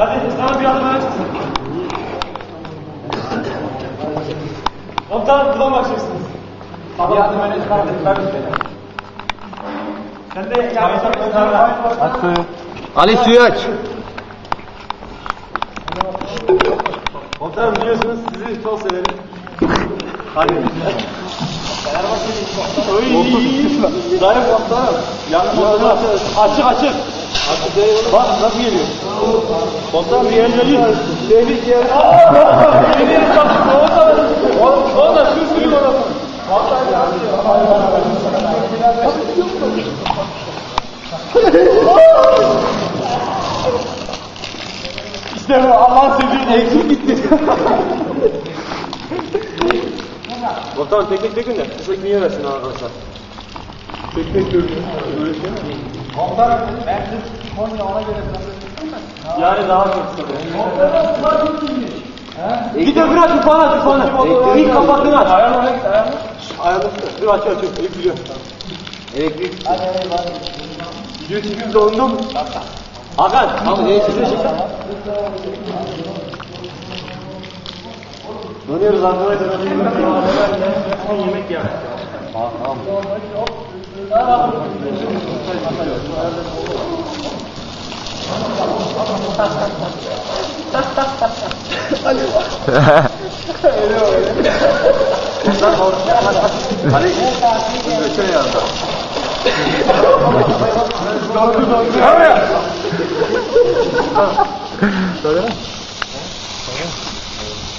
Hadi sana bir adım öne çıksın. Komutanım buradan başlıyorsunuz. Bir adım öne çıkardık. Ben Sen de. Aç suyu. Ali suyu aç. Komutanım biliyorsunuz sizi çok severim. Hadi. Oy. Zayıf komutanım. Yanlış komutanım. Açık açık. Bak nasıl geliyor. Komutanım bir yer geliyor. Tehlike yer. Tehlike Komutanım. Komutanım şu suyu orası. İşte bu Allah'ın sevdiği eksik gitti. Komutanım tek tek dökün de kısa ekmeği versin arkadaşlar. Tek tek dökün. Böyle şey mi? Ben kız Konya ona göre Yani daha çok kısa. Git öbür aç tufana tufana. İlk kapatını aç. Ayarla git ayarla. Ayarla. Dur aç aç. İlk biliyor. Elektrik. Video çekim zorunda mı? Hakan. Tamam ne çekiyorsun? Dönüyoruz arkadaşlar. Yemek ya. Ali. Şöyle yanında.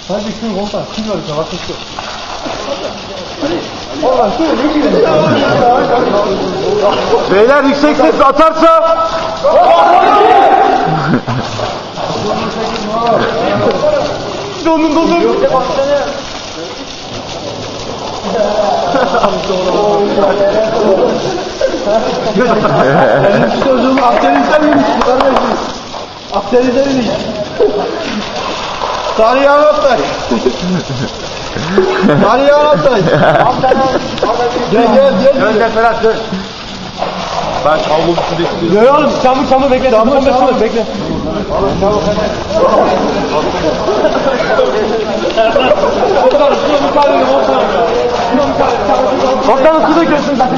Hadi şu komutan. Kim var sana? Bakın şu. Beyler yüksek ses atarsa Dondum dondum. Çocuğum Akdeniz'den yemiş. Kardeşim. Akdeniz'den yemiş. Sarı yanaptay. Sarı yanaptay. Gel gel gel. Dön Ferhat dön. Ben kablo üstünde istiyorum. Yok oğlum çamur çamur bekle. Çamur çamur bekle. Şuna müsaade edin komutanım. Şuna müsaade edin. Komutanım su döküyorsun zaten.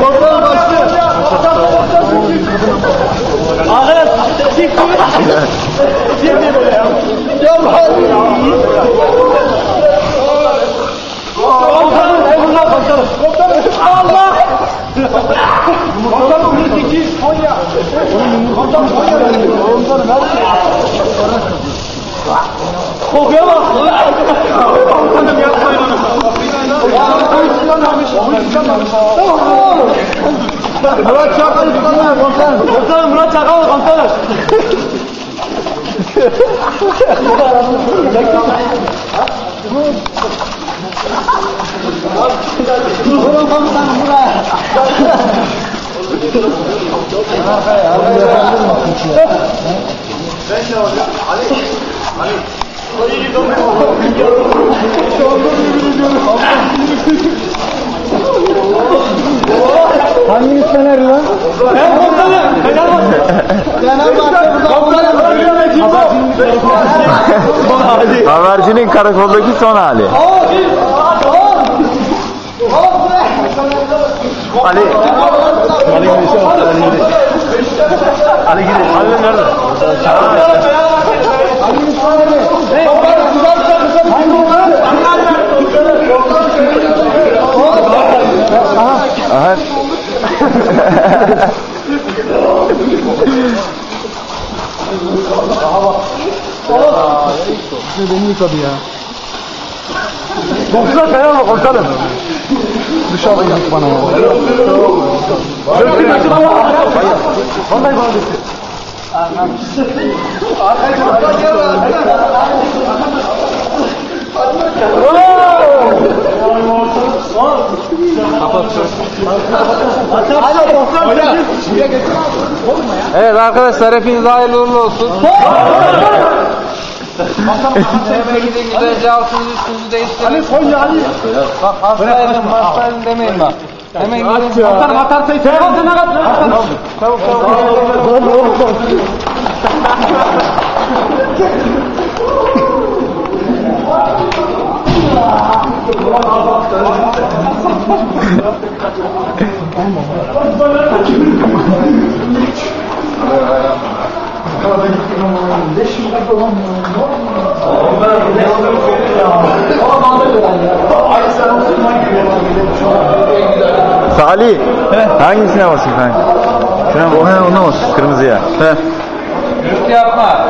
Komutanım bak kaçtı orada. Komutanım kaçtı. Arkadaş çift gibi. Çift gibi böyle ya. Gel bak. Komutanım eyvallah komutanım. Komutanım. Allah. Komutanım 48 Konya. Komutanım Konya. Komutanım her şey. Kokuya bak. Komutanım yapmayın onu. Murat Çakal komutanım. Komutanım Murat Çakal komutanım. Buyurun komutanım buraya. Hanginiz Fener lan? Ben komutanım. Fenerbahçe burada komutanım. Habercinin karakoldaki son hali. Ali. Ali girişi Ali giriş. Ali giriş. Ali nerede? Beni yıkadı ya. Komutanım fena mı komutanım? dışarı vurduk bana ya. Dörtlük açık ama. Vallahi bana düştü. Evet arkadaşlar hepiniz hayırlı uğurlu olsun. Eve gidin güzelce altınızı üstünüzü değiştirin. Ali Konya Ali. Bak hastaydım hastaydım demeyin bak. Hemen gidin. Atarım atarsa telefon sana kat. Çabuk çabuk. Salih. Hangisine basayım kanka? Şuna mı? He, ona bas. Kırmızıya. He. Gürültü yapma.